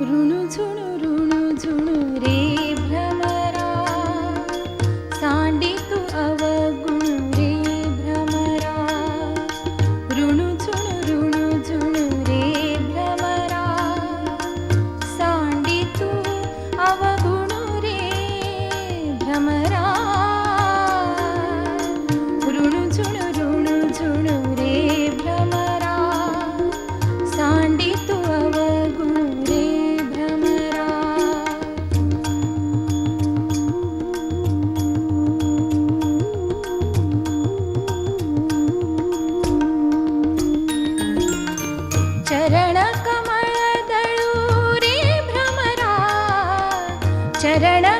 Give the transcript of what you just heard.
রণ ঝুণ शरण